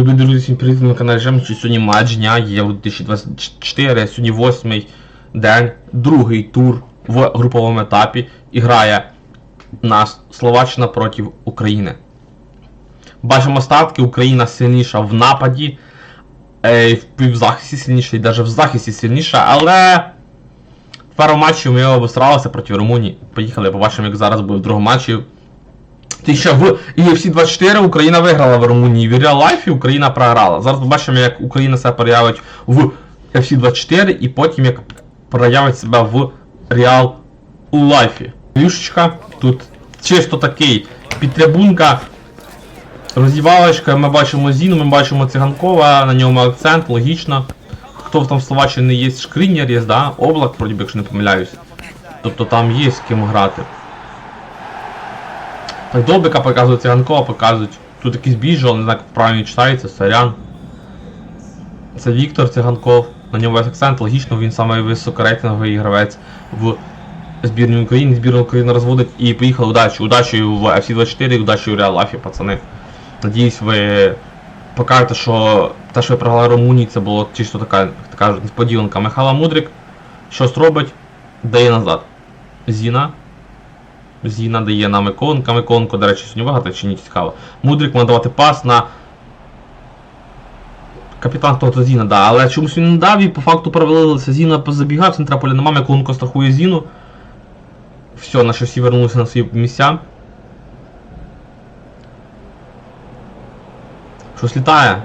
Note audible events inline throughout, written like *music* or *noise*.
Любі друзі, всім привіт на каналі Жем, що сьогодні матч дня Євро 2024, сьогодні восьмий день, другий тур в груповому етапі і грає нас Словаччина проти України. Бачимо статки, Україна сильніша в нападі, е, в півзахисті сильніша і навіть в захисті сильніша, але в першому матчі ми обосралися проти Румунії. Поїхали, побачимо, як зараз буде в другому матчі. Ти ще в EFC 24 Україна виграла в Румунії. В Real Life Україна програла. Зараз побачимо, як Україна себе проявить в FC 24 і потім як проявить себе в Real Life. Юшечка, тут чисто такий підтрибунка. Роздівалочка, ми бачимо Зіну, ми бачимо Циганкова, на ньому акцент, логічно. Хто там в Словаччині є шкринер, є, да? Облак, вроді, якщо не помиляюсь. Тобто там є з ким грати. Так Довбика показують, Циганкова показують. Тут якийсь біжол, не знаю, як правильно читається, сорян. Це Віктор Циганков. На ньому весь акцент, логічно, він самий високорейтинговий гравець в збірній України. Збірна України розводить і поїхали удачі. Удачі в FC24, удачі в Real Life, пацани. Надіюсь, ви покажете, що те, що ви програли Румунії, це було чисто така, така несподіванка. Михайло Мудрик щось робить, дає назад. Зіна. Зіна дає на Миконка. Миконко, до речі, сьогодні виграти чи ні цікаво. Мудрик може давати пас на. Капітан того Зіна, да, але чомусь він не дав і по факту провалилися. Зіна позабігав, центра поля нема, Миконко страхує Зіну. Все, наші всі вернулися на свої місця. Щось літає.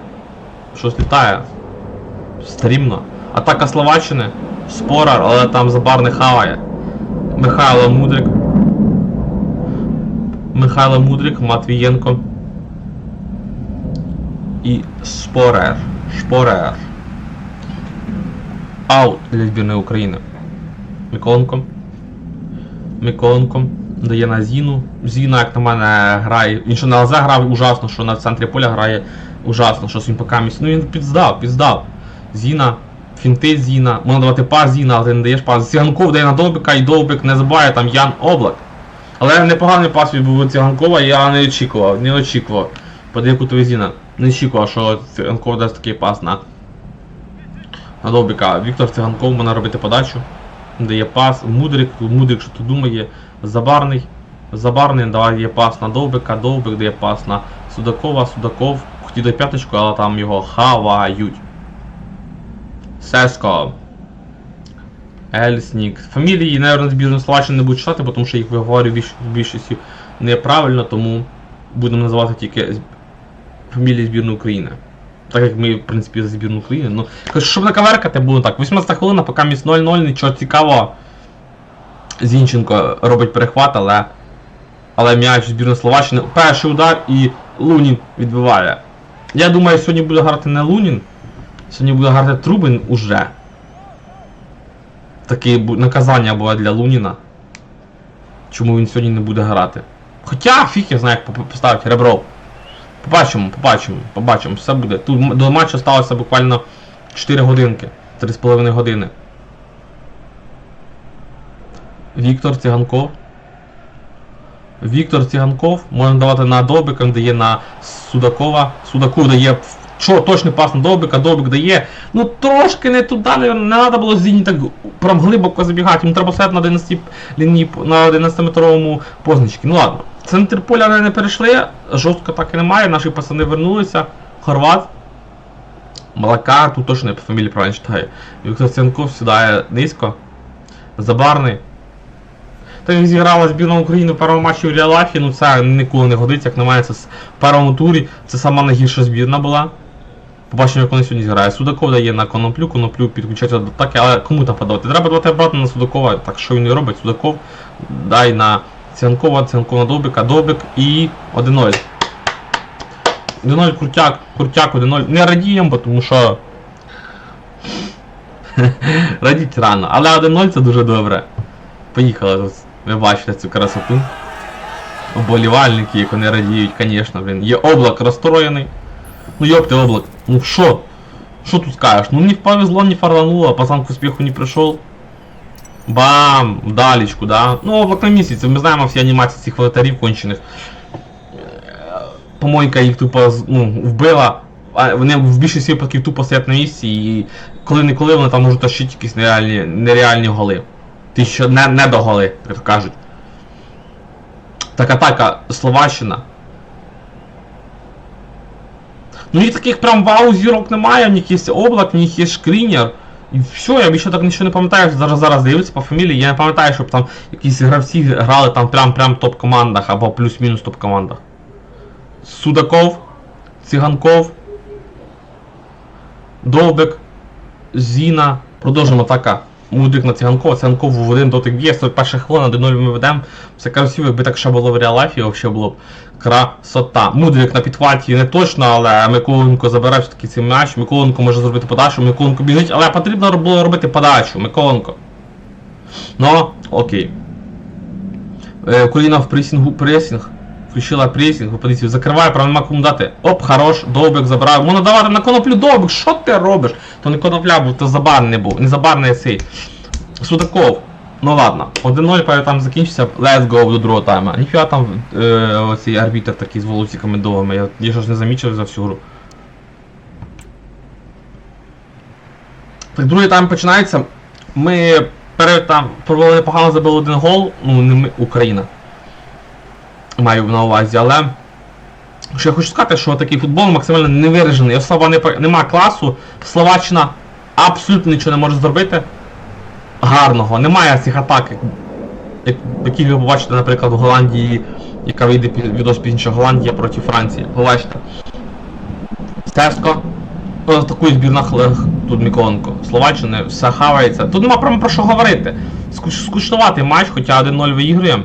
Щось літає. Стрімно. Атака Словаччини. Спорар, але там забар не хаває. Михайло Мудрик. Михайло Мудрик, Матвієнко. І Спорер. Шпорер. Аут для збірної України. Миколенко. Миколенко. Дає на Зіну. Зіна, як на мене, грає. Він що на ЛЗ грав ужасно, що на центрі поля грає ужасно, що поки місць. Ну він підздав, підздав. Зіна. Фінти Зіна. Можна давати пас Зіна, але ти не даєш пас. Сіганков дає на Довбика і Довбик не забуває там Ян Облак. Але непоганий пас від був Циганкова, я не очікував, не очікував. Подає кутовий Не очікував, що Циганков дасть такий пас на, на Довбика. Віктор Циганков може робити подачу. Дає пас. Мудрик, Мудрик, що тут думає. Забарний. Забарний дає пас на Довбика, Довбик дає пас на Судакова, Судаков. Хотів до п'яточку, але там його хавають. Сеско. Ельснік. Фамілії, наверное, збірну Словаччини не буду читати, тому що їх виговорю більш, більшості неправильно, тому будемо називати тільки фамілії збірної України. Так як ми, в принципі, за збірну України. Ну, щоб не каверкати, було так. 18 хвилина, поки міс 0-0, нічого цікавого. Зінченко робить перехват, але. Але м'яч збірної Словаччини. Перший удар і Лунін відбиває. Я думаю, сьогодні буде грати не Лунін. Сьогодні буде грати Трубин уже. Таке наказання було для Луніна. Чому він сьогодні не буде грати. Хоча фіг я знаю, як поставити ребро. Побачимо, побачимо, побачимо, все буде. Тут до матчу сталося буквально 4 годинки, 3,5 години. Віктор Циганков. Віктор Циганков можна давати на Довбика, він дає на Судакова. Судаков дає що, точний пас на Довбика, Довбик дає. Ну трошки не туди, не, не треба було Зіні так прям глибоко забігати. Йому треба стояти на 11 лінії на 11-метровому позначці. Ну ладно. Центр поля не перейшли, жорстко так і немає, наші пацани вернулися. Хорват. Малака, тут точно я по фамілії правильно читаю. Віктор Циганков сідає низько. Забарний. Так як зіграла збірна України в першому матчі в Реалафі, ну це ніколи не годиться, як на мене, це в першому турі це сама найгірша збірна була. Побачимо, як вони сьогодні зіграє. Судаков дає на коноплю, коноплю підключається до атаки, але кому там подавати? Треба давати обратно на Судакова, так що він і робить. Судаков дай на Циганкова, Циганков на Довбика, Довбик і 1-0. 1-0 крутяк, крутяк 1-0. Не радіємо, бо тому що. *laughs* Радіть рано, але 1-0 це дуже добре. Поїхали тут. Ви бачите цю красоту. Оболівальники, як вони радіють, звісно, блін. Є облак розстроєний. Ну йопте облак. Ну що? Що тут скажеш? Ну не повезло, не фарлануло, а пацан к успеху не пришел. Бам! Вдалечку, да? Ну, облак на місяць, ми знаємо всі анімації цих волотарів кончених. Помойка їх тупо ну, вбила. а вони в більшості випадків тупо стоять на місці, і коли-неколи вони там можуть тащити якісь нереальні, нереальні голи. Ті, що не, не до голи, як то кажуть. Так атака Словаччина. Ну і таких прям вау зірок немає, в них є облак, в них є шкрінер. І все, я більше так нічого не пам'ятаю, зараз зараз дивлюся по фамілії, я не пам'ятаю, щоб там якісь гравці грали там прям прям топ-командах або плюс-мінус топ-командах. Судаков, Циганков, Довбик, Зіна. Продовжуємо атака. Мудрик на Циганкова, Циганков в один дотик б'є, 41 хвилина, 1-0 ми ведемо. Все красиво, якби так ще було в реалайфі, взагалі було б красота. Мудрик на підхваті не точно, але Миколенко забирає все-таки цей м'яч. Миколенко може зробити подачу, Миколенко біжить, але потрібно було робити подачу, Миколенко. Ну, окей. Е, Україна в пресінгу пресінг. Включила пресінг, подивіться, закриває, нема кому дати. Оп, хорош, довбик забирає. Можна давати на коноплю довбик, що ти робиш? То не конопля був, то забарний був. Не забарний цей. Судаков. Ну ладно, 1-0 певно, там закінчиться, let's go до другого тайма. Ніфіга там е, оцей арбітр такий з волосиками довгими, я, я ж не замічив за всю гру. Так, другий тайм починається. Ми перед там провели непогано забили один гол, ну не ми, Україна. Маю на увазі, але. Що я хочу сказати, що такий футбол максимально невиражений. Особа не, нема класу. Словаччина абсолютно нічого не може зробити гарного. Немає цих атак, як, як, які ви побачите, наприклад, в Голландії, яка вийде відос пізніше Голландія проти Франції. Побачите. Стеско. Ну, Такою збірна тут Миколенко. Словаччини, все хавається. Тут нема прямо про що говорити. Скуч, матч, хоча 1-0 виігруємо.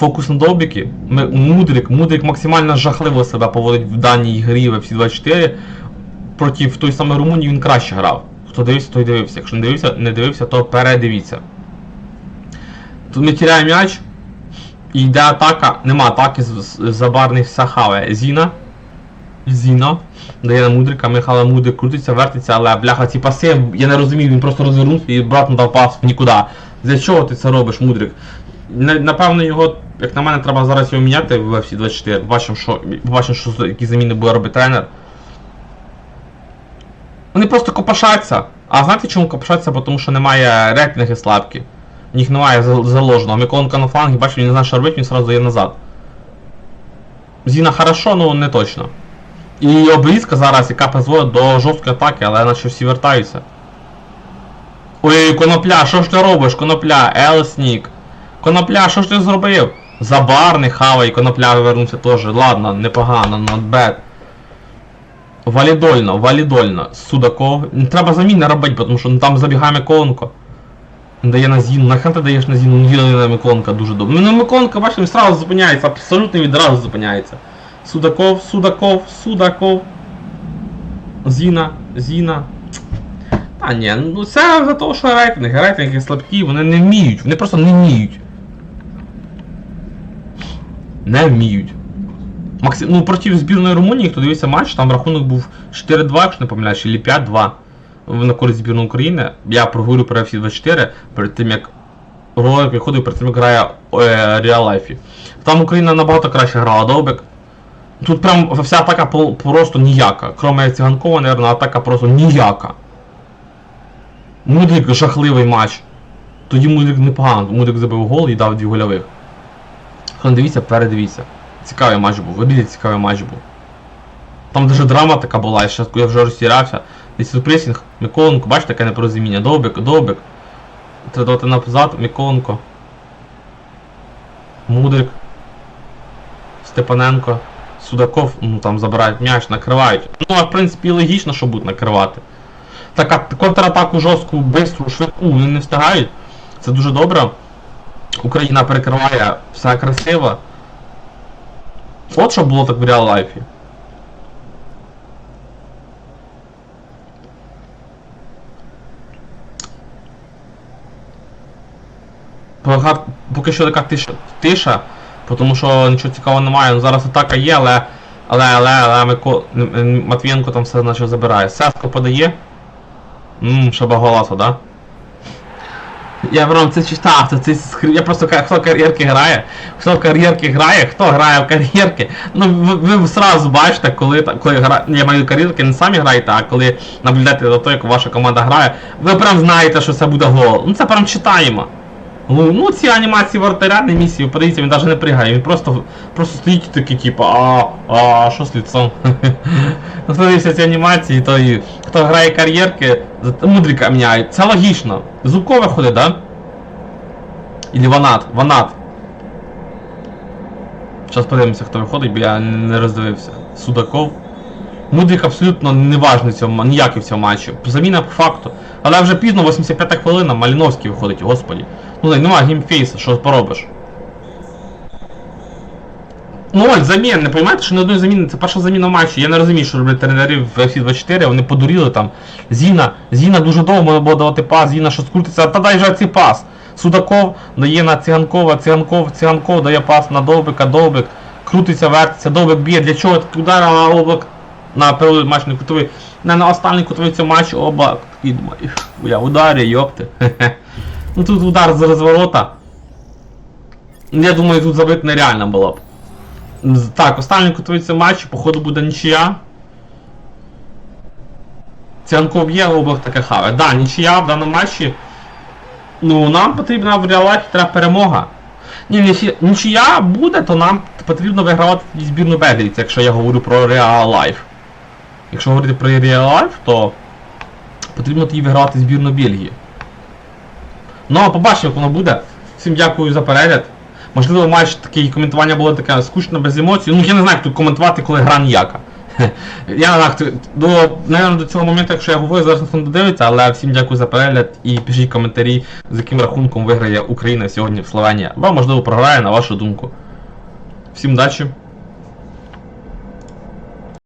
Фокус на довбіки. Ми- Мудрик, Мудрик максимально жахливо себе поводить в даній грі в FC 24. Проти той самої Румунії він краще грав. Хто дивився, той дивився. Якщо не дивився, не дивився, то передивіться. Тут ми тіряємо м'яч. І йде атака. Нема атаки з, з, забарних Сахаве. Зіна. Зіна. Дає на Мудрика, Михайло Мудрик крутиться, вертиться, але бляха, ці паси, я не розумію, він просто розвернувся і брат дав пас в нікуди. Для чого ти це робиш, Мудрик? Напевно, його, як на мене, треба зараз його міняти в FC 24. Побачимо, що, побачимо, що які заміни буде робити тренер. Вони просто копошаться. А знаєте чому копошаться? Бо Тому що немає рейтинги слабкі. В них немає за- заложеного. Миколенко на флангі, бачиш, він не знає, що робити, він сразу дає назад. Зіна хорошо, але не точно. І обрізка зараз, яка призводить до жорсткої атаки, але наче всі вертаються. Ой, конопля, що ж ти робиш? Конопля, Елснік. Конопля, що ж ти зробив? Забарний хавай, конопля вернувся теж. Ладно, непогано, not bad. Валідольно, валідольно. Судаков. Треба заміни робити, тому що ну, там забігає Миколенко. Дає на Зіну. Нахрен ти даєш на Зіну? Ну діли на Миколенка дуже добре. Ну на бачите, він сразу зупиняється, абсолютно відразу зупиняється. Судаков, Судаков, Судаков. Зіна, Зіна. Та ні, ну це за того, що рейтинги, рейтинги слабкі, вони не вміють, вони просто не вміють. Не вміють. Максим, ну проти збірної Румунії, хто дивився матч, там рахунок був 4-2, якщо не помиляюсь, чи 5-2 на користь збірної України. Я проговорю про FC 24 перед тим як ролик виходив, перед тим як грає е, Real Life. Там Україна набагато краще грала довбик. Тут прям вся атака просто ніяка. Кроме Циганкова, наверное, атака просто ніяка. Мудрик жахливий матч. Тоді Мудрик непогано. Мудрик забив гол і дав дві гольових. Не дивіться, передивіться. Цікавий матч був, вибіді цікавий матч був. Там даже драма така була, я щас я вже розтірався. Десь пресінг, Миколенко, бачите, таке непорозуміння. Довбик, довбик. Треба давати назад, Миколенко. Мудрик. Степаненко. Судаков, ну там забирають м'яч, накривають. Ну, а в принципі логічно, що будуть накривати. Так, а контратаку жорстку, бистру, швидку вони не встигають. Це дуже добре. Україна перекриває, все красиво. От що було так в реал лайфі. Поки що така тиша, тиша, тому що нічого цікавого немає. Ну, зараз атака є, але. Але, але, але Мико... Матвієнко там все наче забирає. Сеско подає. Ммм, шаба голаса, да? Я прям це читав, це, це я просто хто кар'єрки грає, хто в кар'єрки грає, хто грає в кар'єрки. Ну ви, ви сразу бачите, коли, та- коли гра... я маю кар'єрки, не самі граєте, а коли наблюдаєте за те, як ваша команда грає, ви прям знаєте, що це буде гол. Ну це прям читаємо. Ну, ну ці анімації вратаря не місії, подивіться, він навіть не пригає, він просто, просто стоїть такий, типу, а, а, що з лицом? *laughs* Ну, Подивився ці анімації, то і хто грає кар'єрки, мудрика міняє. Це логічно. Зубкове ходить, да? Или ванат, ванат. Зараз подивимося, хто виходить, бо я не роздивився. Судаков. Мудрик абсолютно не важний в цьому, ніякий в цьому матчі. Заміна по факту. Але вже пізно, 85 хвилина, Маліновський виходить, господі. Ну нема геймфейса, що поробиш. Ноль замін, не розумієте, що не одної заміни, це перша заміна в матчі. Я не розумію, що роблять тренери в FC 24, вони подуріли там. Зіна, Зіна дуже довго можна було давати пас, Зіна щось крутиться, та дай же цей пас. Судаков дає на Циганкова, Циганков, Циганков дає пас на Довбика, Довбик, крутиться, вертиться, Довбик б'є, для чого удар, а Довбик на перший матч не кутовий. На останній кутовий цього матчу, оба, і думаю, я в ударі, йопти. *laughs* Ну тут удар з розворота. Я думаю, тут забити нереально було б. Так, останній кутовий матч, походу буде нічия. Цианков є, Лобах таке хаве. Да, нічия в даному матчі. Ну, нам потрібна в реалайфі треба перемога. Ні, нічия- буде, то нам потрібно вигравати збірну Бельгії, якщо я говорю про Real Life. Якщо говорити про Real Life, то потрібно тоді вигравати збірну Бельгії. Ну, побачимо, як воно буде. Всім дякую за перегляд. Можливо, матч такий коментування було таке скучно, без емоцій. Ну я не знаю, як тут коментувати, коли гра ніяка. *laughs* Я не знаю, до, наверное, до цього моменту, якщо я говорю, зараз ніхто не дивиться, але всім дякую за перегляд і пишіть коментарі, з яким рахунком виграє Україна сьогодні в Словенія. Або можливо програє на вашу думку. Всім удачі!